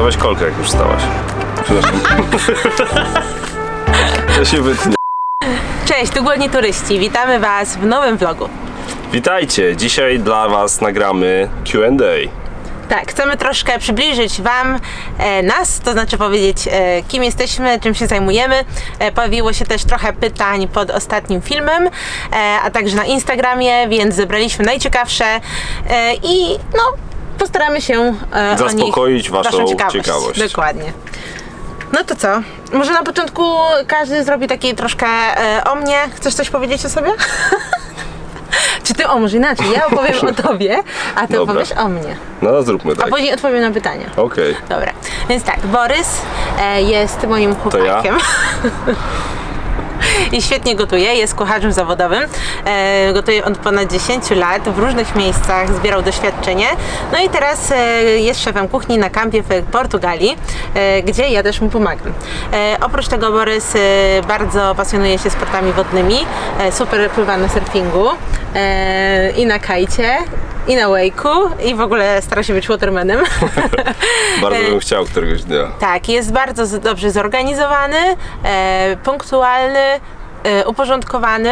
To weź kolkę, jak już wstałaś. Przepraszam. To się wytnie. Cześć, tu Głodni Turyści. Witamy Was w nowym vlogu. Witajcie, dzisiaj dla was nagramy Q&A. Tak, chcemy troszkę przybliżyć Wam e, nas, to znaczy powiedzieć, e, kim jesteśmy, czym się zajmujemy. E, pojawiło się też trochę pytań pod ostatnim filmem, e, a także na Instagramie, więc zebraliśmy najciekawsze e, i no, postaramy się e, Zaspokoić o nich, waszą ciekawość. Dokładnie. No to co? Może na początku każdy zrobi taki troszkę e, o mnie. Chcesz coś powiedzieć o sobie? Czy ty o może inaczej? Ja opowiem o tobie, a ty Dobra. opowiesz o mnie. No, zróbmy A tak. później odpowiem na pytania. Okej. Dobra, więc tak, Borys e, jest moim ja? chłopakiem. I świetnie gotuje, jest kucharzem zawodowym. E, gotuje od ponad 10 lat w różnych miejscach, zbierał doświadczenie. No i teraz e, jest szefem kuchni na kampie w Portugalii, e, gdzie ja też mu pomagam. E, oprócz tego Borys e, bardzo pasjonuje się sportami wodnymi, e, super pływa na surfingu e, i na kajcie. I na wake'u i w ogóle stara się być watermanem. Bardzo bym chciał któregoś dnia. Tak, jest bardzo z- dobrze zorganizowany, e, punktualny, e, uporządkowany.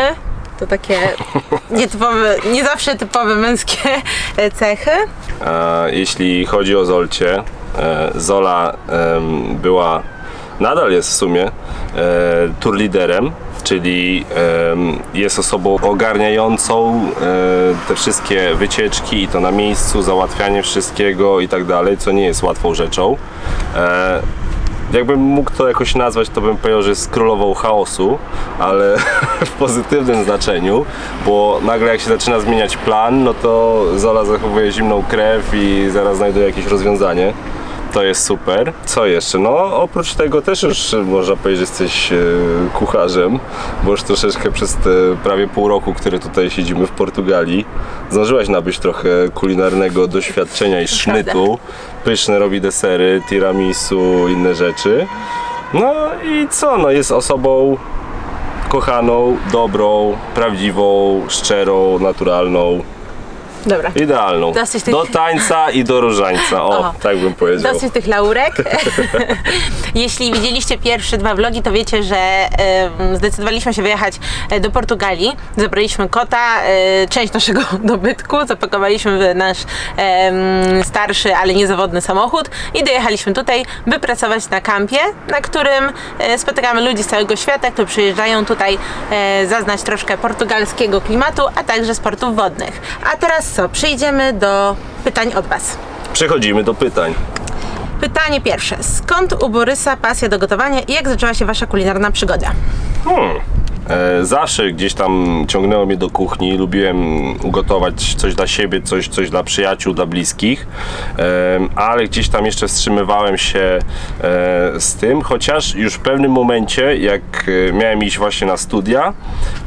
To takie nietypowe, nie zawsze typowe męskie e, cechy. Jeśli chodzi o Zolcie, e, Zola em, była, nadal jest w sumie, e, tour liderem, czyli em, jest osobą ogarniającą e, te wszystkie wycieczki i to na miejscu, załatwianie wszystkiego i tak dalej, co nie jest łatwą rzeczą. E, Jakbym mógł to jakoś nazwać, to bym powiedział, że jest królową chaosu, ale w pozytywnym znaczeniu, bo nagle jak się zaczyna zmieniać plan, no to Zola zachowuje zimną krew i zaraz znajduje jakieś rozwiązanie. To jest super. Co jeszcze? No oprócz tego też już można powiedzieć, że jesteś e, kucharzem, bo już troszeczkę przez te prawie pół roku, które tutaj siedzimy w Portugalii, zdążyłaś nabyć trochę kulinarnego doświadczenia i sznytu. Pyszne robi desery, tiramisu, inne rzeczy. No i co? No jest osobą kochaną, dobrą, prawdziwą, szczerą, naturalną, Dobra. idealną. Dosyć tych- Do tańca i do różańca. O, O. tak bym powiedział. Dosyć tych laurek. Jeśli widzieliście pierwsze dwa vlogi, to wiecie, że em, zdecydowaliśmy się wyjechać e, do Portugalii. Zabraliśmy kota, e, część naszego dobytku, zapakowaliśmy w nasz em, starszy, ale niezawodny samochód i dojechaliśmy tutaj, by pracować na kampie, na którym e, spotykamy ludzi z całego świata, którzy przyjeżdżają tutaj e, zaznać troszkę portugalskiego klimatu, a także sportów wodnych. A teraz co? Przejdziemy do pytań od Was. Przechodzimy do pytań. Pytanie pierwsze. Skąd u Borysa pasja do gotowania i jak zaczęła się wasza kulinarna przygoda? Hmm. E, Zawsze gdzieś tam ciągnęło mnie do kuchni, lubiłem ugotować coś dla siebie, coś, coś dla przyjaciół, dla bliskich, Em, ale gdzieś tam jeszcze wstrzymywałem się e, z tym, chociaż już w pewnym momencie, jak e, miałem iść właśnie na studia,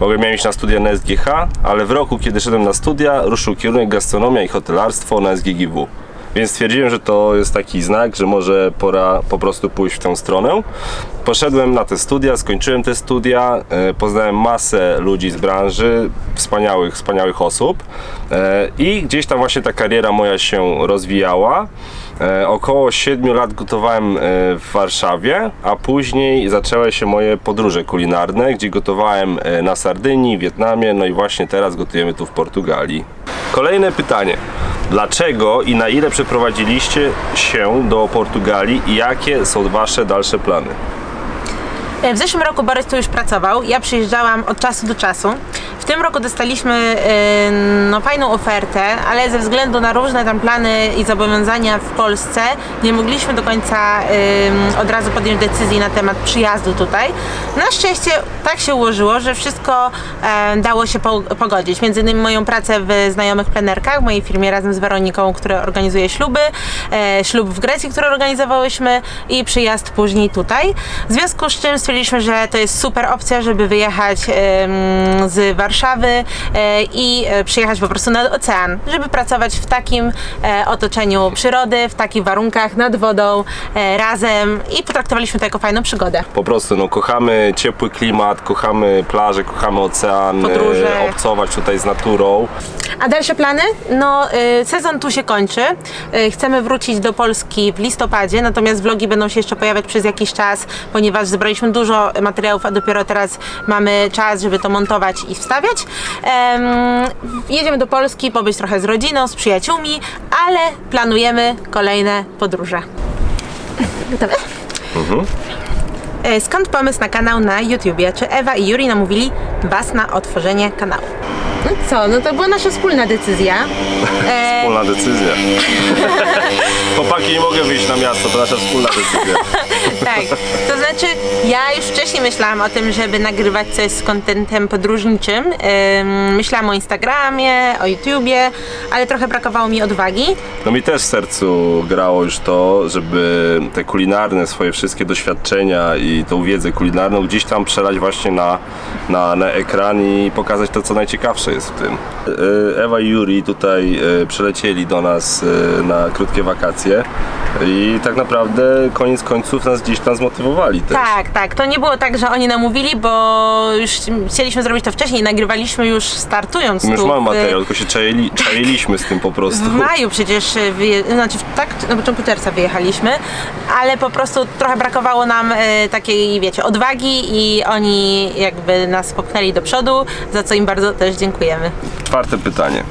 mogłem miałem iść na studia na SGH, ale w roku, kiedy szedłem na studia, ruszył kierunek gastronomia i hotelarstwo na SGGW. Więc stwierdziłem, że to jest taki znak, że może pora po prostu pójść w tę stronę. Poszedłem na te studia, skończyłem te studia, e, poznałem masę ludzi z branży, wspaniałych, wspaniałych osób e, i gdzieś tam właśnie ta kariera moja się rozwijała. E, Około 7 lat gotowałem e, w Warszawie, a później zaczęły się moje podróże kulinarne, gdzie gotowałem e, na Sardynii, Wietnamie, no i właśnie teraz gotujemy tu w Portugalii. Kolejne pytanie. Dlaczego i na ile przeprowadziliście się do Portugalii i jakie są Wasze dalsze plany? W zeszłym roku Borys tu już pracował. Ja przyjeżdżałam od czasu do czasu. W tym roku dostaliśmy e, no, fajną ofertę, ale ze względu na różne tam plany i zobowiązania w Polsce nie mogliśmy do końca e, od razu podjąć decyzji na temat przyjazdu tutaj. Na szczęście tak się ułożyło, że wszystko e, dało się po, pogodzić. Między innymi moją pracę w znajomych plenerkach, mojej firmie razem z Weroniką, która organizuje śluby, e, ślub w Grecji, który organizowałyśmy i przyjazd później tutaj. W związku z czym stwierdziliśmy, że to jest super opcja, żeby wyjechać z Warszawy Warszawy e, i e, przyjechać po prostu nad ocean, żeby pracować w takim e, otoczeniu przyrody, w takich warunkach, nad wodą, razem i potraktowaliśmy to jako fajną przygodę. Po prostu, no kochamy ciepły klimat, kochamy plaże, kochamy ocean, Podróże. obcować tutaj z naturą. A dalsze plany? No, sezon tu się kończy. Chcemy wrócić do Polski w listopadzie, natomiast vlogi będą się jeszcze pojawiać przez jakiś czas, ponieważ zebraliśmy dużo materiałów, a dopiero teraz mamy czas, żeby to montować i wstawiać. Em, jedziemy do Polski, pobyć trochę z rodziną, z przyjaciółmi, ale planujemy kolejne podróże. Gotowe? E, Skąd pomysł na kanał na YouTubie? Czy Ewa i Juri namówili Was na otworzenie kanału? No co, no to była nasza wspólna decyzja. E, Wspólna decyzja. Chłopaki, nie mogę wyjść na miasto, to nasza wspólna decyzja. Tak, to znaczy ja już wcześniej myślałam o tym, żeby nagrywać coś z kontentem podróżniczym. Ym, myślałam o Instagramie, o YouTubie, ale trochę brakowało mi odwagi. No mi też w sercu grało już to, żeby te kulinarne swoje wszystkie doświadczenia i tą wiedzę kulinarną gdzieś tam przelać właśnie na, na, na ekran i pokazać to, co najciekawsze jest w tym. E, Ewa i Juri tutaj e, przylecieli do nas e, na krótkie wakacje i tak naprawdę koniec końców nas gdzieś tam zmotywowali też. Tak, tak. To nie było tak, że oni namówili, bo już chcieliśmy zrobić to wcześniej. Nagrywaliśmy już startując My już tu. mamy w- materiał, tylko się czaili, czailiśmy z tym po prostu. W maju przecież wyje... znaczy tak na początku czerwca wyjechaliśmy, ale po prostu trochę brakowało nam e, takiej, wiecie, odwagi i oni jakby nas popchnęli do przodu, za co im bardzo też dziękujemy. Czwarte pytanie.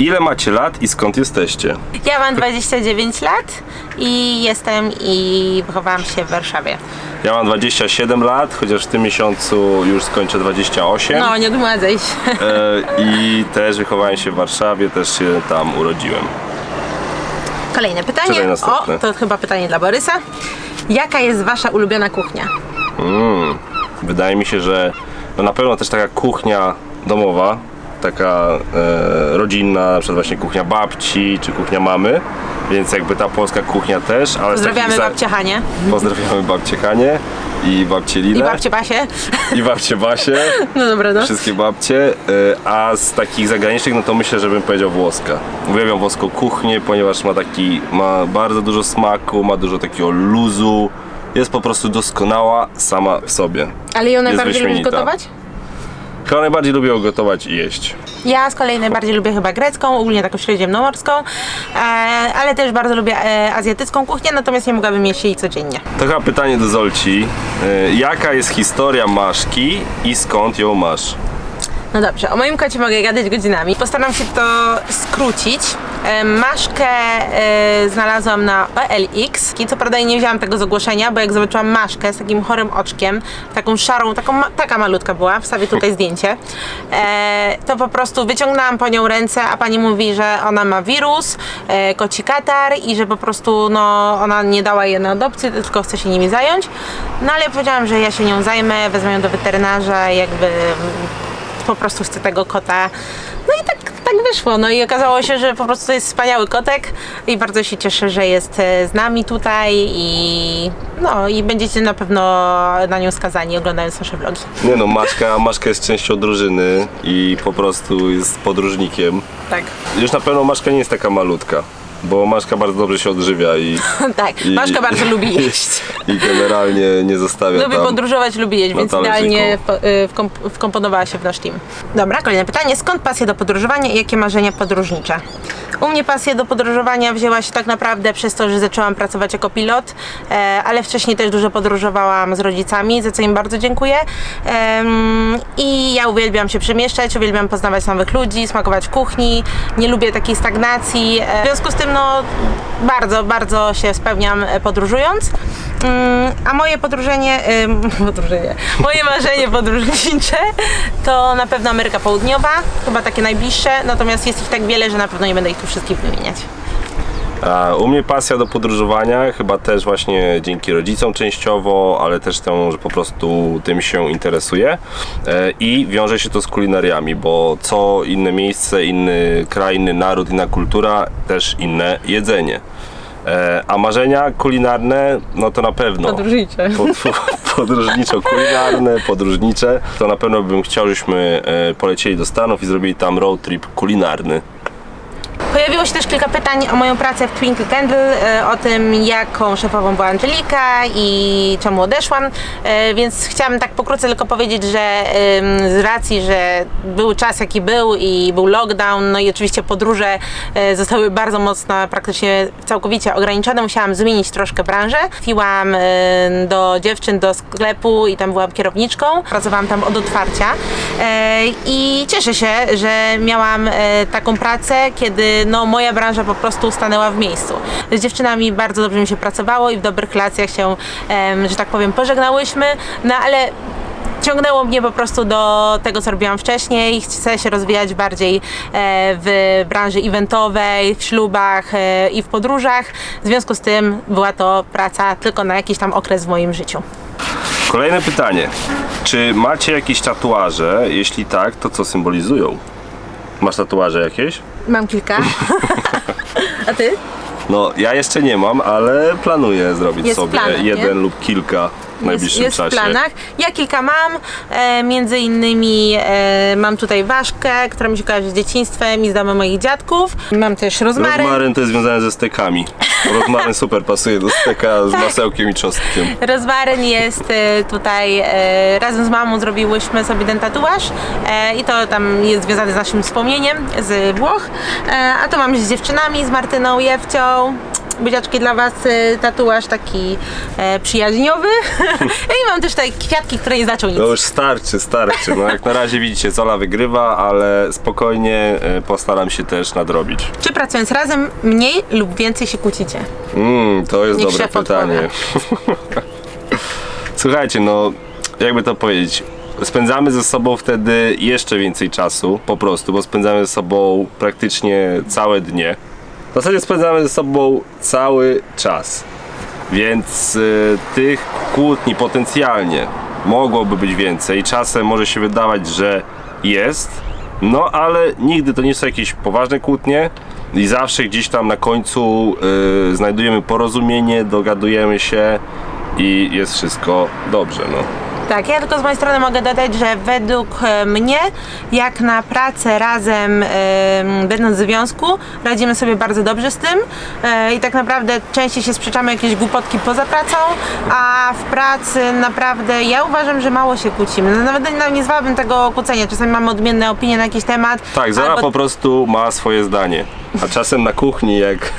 Ile macie lat i skąd jesteście? Ja mam 29 lat i jestem i wychowałam się w Warszawie. Ja mam 27 lat, chociaż w tym miesiącu już skończę 28. No, nie odmładzaj się. E, I też wychowałem się w Warszawie, też się tam urodziłem. Kolejne pytanie. Czytaj O, następne. to chyba pytanie dla Borysa. Jaka jest wasza ulubiona kuchnia? Wydaje mi się, że no na pewno też taka kuchnia domowa, taka e, rodzinna, na przykład właśnie kuchnia babci czy kuchnia mamy, więc jakby ta polska kuchnia też, ale z Pozdrawiamy takich za- babcię Hanie Pozdrawiamy babcię Hanie i babcię Lilę i babcię Basię. i babcię Basię. No dobra, no. wszystkie babcie, y, a z takich zagranicznych, no to myślę, że bym powiedział włoska. Uwielbiam włoską kuchnię, ponieważ ma taki, ma bardzo dużo smaku, ma dużo takiego luzu, jest po prostu doskonała sama w sobie. Ale ją najbardziej lubisz wyśmienita. gotować? Chyba najbardziej lubię ją gotować i jeść. Ja z kolei najbardziej lubię chyba grecką, ogólnie taką śródziemnomorską, e, ale też bardzo lubię e, azjatycką kuchnię, natomiast nie mogłabym jeść jej codziennie. To chyba pytanie do Zolci. Y, Jaka jest historia Maszki i skąd ją masz? No dobrze, o moim kocie mogę gadać godzinami. Postaram się to skrócić. E, Maszkę e, znalazłam na OLX. I co prawda nie wzięłam tego z ogłoszenia, bo jak zobaczyłam Maszkę z takim chorym oczkiem, taką szarą, taką, taka malutka była, wstawię tutaj zdjęcie, e, to po prostu wyciągnęłam po nią ręce, a pani mówi, że ona ma wirus, koci katar i że po prostu no, ona nie dała je na adopcję, tylko chce się nimi zająć. No ale powiedziałam, że ja się nią zajmę, wezmę ją do weterynarza jakby po prostu chcę tego kota. No i tak, tak wyszło. No i okazało się, że po prostu to jest wspaniały kotek i bardzo się cieszę, że jest e, z nami tutaj i no i będziecie na pewno na nią skazani oglądając nasze vlogi. Nie no, Maszka, Maszka jest częścią drużyny i po prostu jest podróżnikiem. Tak. Już na pewno Maszka nie jest taka malutka, bo Maszka bardzo dobrze się odżywia i, tak. I- Maszka bardzo lubi jeść. i generalnie nie zostawia Lubi tam. podróżować, lubi jeść, na więc talerzyku. idealnie wpo- y, wkomp- wkomponowała się w nasz team. Dobra, kolejne pytanie. Skąd pasja do podróżowania i jakie marzenia podróżnicze? U mnie pasja do podróżowania wzięła się tak naprawdę przez to, że zaczęłam pracować jako pilot, e, ale wcześniej też dużo podróżowałam z rodzicami, za co im bardzo dziękuję. I ja uwielbiam się przemieszczać, uwielbiam poznawać nowych ludzi, smakować kuchni, nie lubię takiej stagnacji. E, W związku z tym, no, bardzo, bardzo się spełniam e, podróżując. Mm, A moje podróżenie, podróżenie, moje marzenie podróżnicze to na pewno Ameryka Południowa, chyba takie najbliższe, natomiast jest ich tak wiele, że na pewno nie będę ich tu wszystkich wymieniać. A u mnie pasja do podróżowania, chyba też właśnie dzięki rodzicom częściowo, ale też temu, że po prostu tym się interesuję e, i wiąże się to z kulinariami, bo co inne miejsce, inny kraj, inny naród, inna kultura, też inne jedzenie. E, A marzenia kulinarne, no to na pewno. Podróżnicze. Po- podróżniczo-kulinarne, podróżnicze, to na pewno bym chciał, żebyśmy e, polecieli do Stanów i zrobili tam road trip kulinarny. Pojawiło się też kilka pytań o moją pracę w Twinkle Candle, e, o tym jaką szefową była Angelika i czemu odeszłam, E, więc chciałam tak pokrótce tylko powiedzieć, że z racji, że był czas jaki był i był lockdown, no i oczywiście podróże e, zostały bardzo mocno, praktycznie całkowicie ograniczone, musiałam zmienić troszkę branżę. Trafiłam e, do dziewczyn do sklepu i tam byłam kierowniczką, pracowałam tam od otwarcia. I cieszę się, że miałam taką pracę, kiedy no, moja branża po prostu stanęła w miejscu. Z dziewczynami bardzo dobrze mi się pracowało i w dobrych relacjach się, że tak powiem, pożegnałyśmy, no ale ciągnęło mnie po prostu do tego, co robiłam wcześniej. Chcę się rozwijać bardziej e, w branży eventowej, w ślubach e, i w podróżach. W związku z tym była to praca tylko na jakiś tam okres w moim życiu. Kolejne pytanie. Czy macie jakieś tatuaże? Jeśli tak, to co symbolizują? Masz tatuaże jakieś? Mam kilka. A ty? No, ja jeszcze nie mam, ale planuję zrobić Jest sobie nie? jeden lub kilka najbliższym jest, jest w planach. Ja kilka mam, e, między innymi e, mam tutaj ważkę, która mi się kojarzy z dzieciństwem i z domem moich dziadków. Mam też rozmaryn. Rozmaryn to jest związane ze stekami. Rozmaryn super pasuje do steka z Tak. masełkiem i czosnkiem. Rozmaryn jest e, tutaj, e, razem z mamą zrobiłyśmy sobie ten tatuaż e, i to tam jest związane z naszym wspomnieniem z Włoch. E, a to mam z dziewczynami, z Martyną Jewcią. Buziaczki dla Was, e, tatuaż taki e, przyjaźniowy. I mam też tutaj kwiatki, które nie znaczą nic. No już starczy, starczy. No jak na razie widzicie, Zola wygrywa, ale spokojnie e, postaram się też nadrobić. Czy pracując razem mniej lub więcej się kłócicie? Mm, to jest Niech dobre szef pytanie. Słuchajcie, no jakby to powiedzieć. Spędzamy ze sobą wtedy jeszcze więcej czasu, po prostu, bo spędzamy ze sobą praktycznie całe dnie. W zasadzie spędzamy ze sobą cały czas. Więc y, tych kłótni potencjalnie mogłoby być więcej. Czasem może się wydawać, że jest, no ale nigdy to nie są jakieś poważne kłótnie i zawsze gdzieś tam na końcu y, znajdujemy porozumienie, dogadujemy się i jest wszystko dobrze. No. Tak, ja tylko z mojej strony mogę dodać, że według e, mnie, jak na pracę razem, e, będąc w związku, radzimy sobie bardzo dobrze z tym e, i tak naprawdę częściej się sprzeczamy jakieś głupotki poza pracą, a w pracy naprawdę ja uważam, że mało się kłócimy. No, nawet nie, nie zwałabym tego kłócenia, czasami mamy odmienne opinie na jakiś temat. Tak, Zara albo- po prostu ma swoje zdanie. A czasem na kuchni, jak,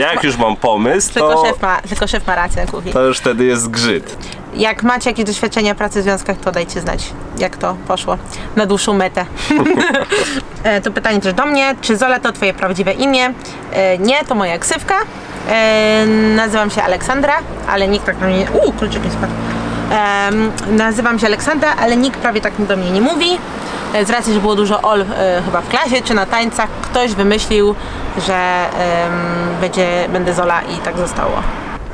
jak już mam pomysł, Tylko, to, szef ma, tylko szef ma rację na kuchni. to już wtedy jest zgrzyt. Jak macie jakieś doświadczenia pracy w związkach, to dajcie znać, jak to poszło na dłuższą metę. E, to pytanie też do mnie. Czy Zola to twoje prawdziwe imię? E, Nie, to moja ksywka. E, Nazywam się Aleksandra, ale nikt tak na mnie... Uuu, kluczyk mi spadł. Em, nazywam się Aleksandra, ale nikt prawie tak do mnie nie mówi. E, Z racji, że było dużo Ol e, chyba w klasie czy na tańcach, ktoś wymyślił, że em, będzie, będę Zola i tak zostało.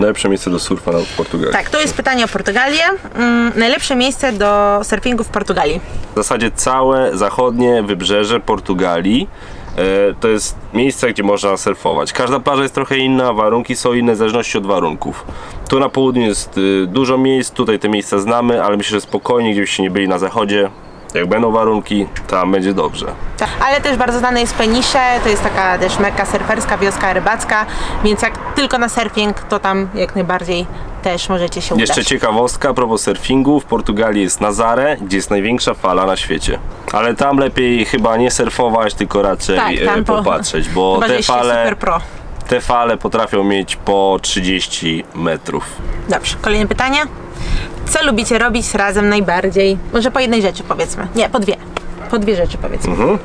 Najlepsze miejsce do surfa na- w Portugalii. Tak, to jest pytanie o Portugalię. Mm, najlepsze miejsce do surfingu w Portugalii. W zasadzie całe zachodnie wybrzeże Portugalii e, to jest miejsce, gdzie można surfować. Każda plaża jest trochę inna, warunki są inne w zależności od warunków. Tu na południu jest y, dużo miejsc, tutaj te miejsca znamy, ale myślę, że spokojnie, gdybyście nie byli na zachodzie, jak będą warunki, tam będzie dobrze. Tak. Ale też bardzo znane jest Penisze, to jest taka też meka surferska, wioska rybacka, więc jak tylko na surfing, to tam jak najbardziej też możecie się udać. Jeszcze ciekawostka a propos surfingu. W Portugalii jest Nazare, gdzie jest największa fala na świecie. Ale tam lepiej chyba nie surfować, tylko raczej Tak, e, tam po- popatrzeć, bo Chyba, że te jesteście fale, super pro. te fale potrafią mieć po 30 metrów. Dobrze, kolejne pytanie. Co lubicie robić razem najbardziej? Może po jednej rzeczy powiedzmy. Nie, po dwie. Po dwie rzeczy powiedzmy. Mhm.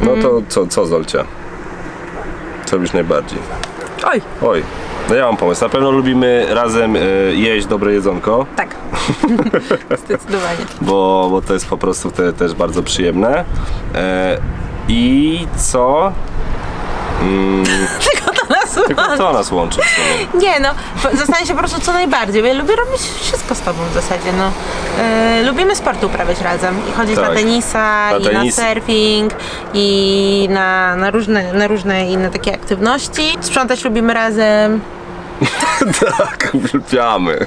No Mm. to co, co Zolcia? Co lubisz najbardziej? Oj, Oj, no ja mam pomysł. Na pewno lubimy razem e, jeść dobre jedzonko, tak. Zdecydowanie. bo, bo to jest po prostu wtedy też bardzo przyjemne. E, I co? Tylko to nas łączy w sumie. Nie no, po- zastanawiam się po prostu co najbardziej, bo ja lubię robić wszystko z tobą w zasadzie, no. E, lubimy sport uprawiać razem i chodzić Tak. na tenisa, Na i tenis. na surfing, i na, na, różne, na różne inne takie aktywności. Sprzątać lubimy razem. tak, uwielbiamy.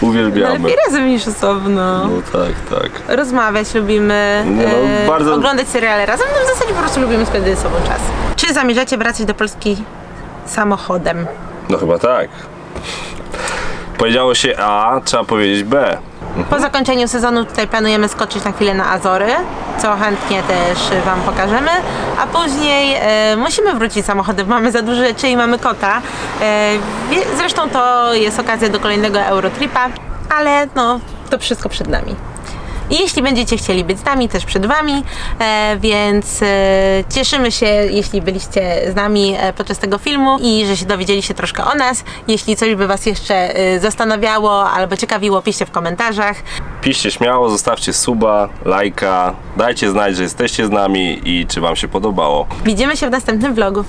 Uwielbiamy. Lepiej razem niż osobno. No tak, tak. Rozmawiać lubimy, No, e, bardzo- oglądać seriale razem, no w zasadzie po prostu lubimy spędzać ze sobą czas. Czy zamierzacie wracać do Polski samochodem? No chyba tak. Powiedziało się A, trzeba powiedzieć B. Po zakończeniu sezonu tutaj planujemy skoczyć na chwilę na Azory, co chętnie też Wam pokażemy, a później e, musimy wrócić samochodem, mamy za dużo rzeczy i mamy kota. E, wie- zresztą to jest okazja do kolejnego Eurotripa, ale no, to wszystko przed nami. I jeśli będziecie chcieli być z nami, też przed Wami, e, więc e, cieszymy się, jeśli byliście z nami e, podczas tego filmu i że się dowiedzieliście troszkę o nas. Jeśli coś by Was jeszcze zastanawiało albo ciekawiło, piszcie w komentarzach. Piszcie śmiało, zostawcie suba, lajka, dajcie znać, że jesteście z nami i czy wam się podobało. Widzimy się w następnym vlogu.